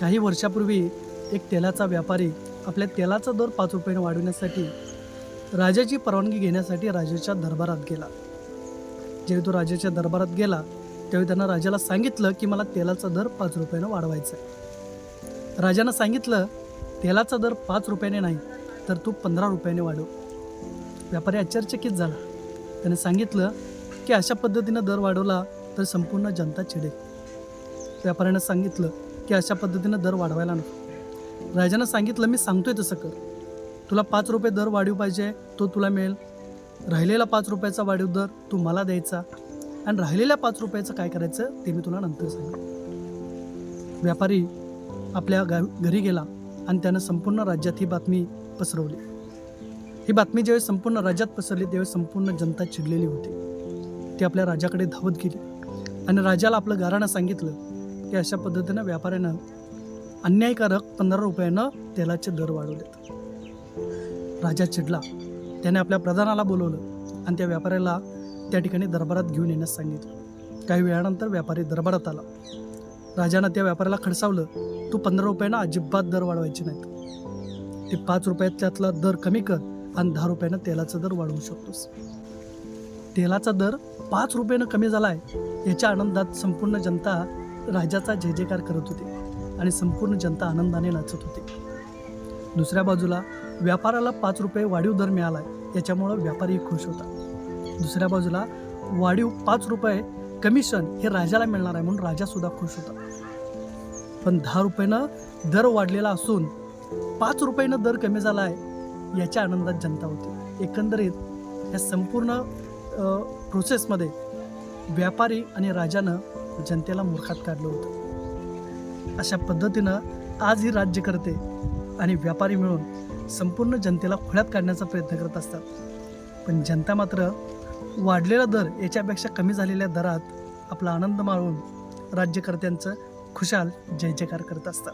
काही वर्षापूर्वी एक तेलाचा व्यापारी आपल्या तेलाचा दर पाच रुपयाने वाढवण्यासाठी राजाची परवानगी घेण्यासाठी राजाच्या दरबारात गेला. जेव्हा तो राजाच्या दरबारात गेला त्यावेळी त्यांना राजाला सांगितलं की मला तेलाचा दर पाच रुपयानं वाढवायचा आहे. राजानं सांगितलं तेलाचा दर पाच रुपयाने नाही तर तू पंधरा रुपयाने वाढव. व्यापारी आश्चर्यचकित झाला. त्याने सांगितलं की अशा पद्धतीनं दर वाढवला तर संपूर्ण जनता चिडेल. व्यापाऱ्यानं सांगितलं की अशा पद्धतीनं दर वाढवायला नको. राजानं सांगितलं मी सांगतोय तसं कर. तुला पाच रुपये दर वाढीव पाहिजे तो तुला मिळेल. राहिलेला पाच रुपयाचा वाढीव दर तू मला द्यायचा. आणि राहिलेल्या पाच रुपयाचं काय करायचं ते मी तुला नंतर सांगेन. व्यापारी आपल्या गा घरी गेला आणि त्यानं संपूर्ण राज्यात ही बातमी पसरवली. ही बातमी ज्यावेळी संपूर्ण राज्यात पसरली त्यावेळी संपूर्ण जनता चिडलेली होती. ती आपल्या राजाकडे धावत गेली. आणि राजाला आपलं गाराणं सांगितलं की अशा पद्धतीनं व्यापाऱ्यानं अन्यायकारक पंधरा रुपयानं तेलाचे दर वाढवलेत. राजा चिडला. त्याने आपल्या प्रधानाला बोलवलं आणि त्या व्यापाऱ्याला त्या ठिकाणी दरबारात घेऊन येण्यास सांगितलं. काही वेळानंतर व्यापारी दरबारात आला. राजानं त्या व्यापाऱ्याला खडसावलं तू पंधरा रुपयानं अजिबात दर वाढवायचे नाहीत. ते पाच रुपयातल्यातला दर कमी कर आणि दहा रुपयानं तेलाचा दर वाढवू शकतोस. तेलाचा दर पाच रुपयानं कमी झाला आहे याच्या आनंदात संपूर्ण जनता राजाचा जय जयकार करत होते आणि संपूर्ण जनता आनंदाने नाचत होती. दुसऱ्या बाजूला व्यापाराला पाच रुपये वाढीव दर मिळाला आहे याच्यामुळं व्यापारी खुश होता. दुसऱ्या बाजूला वाढीव पाच रुपये कमिशन हे राजाला मिळणार आहे म्हणून राजासुद्धा खुश होता. पण दहा रुपयानं दर वाढलेला असून पाच रुपयानं दर कमी झाला आहे याच्या आनंदात जनता होती. एकंदरीत या संपूर्ण प्रोसेसमध्ये व्यापारी आणि राजानं जनतेला मूर्खात काढलं होतं. अशा पद्धतीनं आज ही राज्यकर्ते आणि व्यापारी मिळून संपूर्ण जनतेला खोळ्यात काढण्याचा प्रयत्न करत असतात. पण जनता मात्र वाढलेला दर याच्यापेक्षा कमी झालेल्या दरात आपला आनंद माळून राज्यकर्त्यांचं खुशाल जय जयकार करत असतात.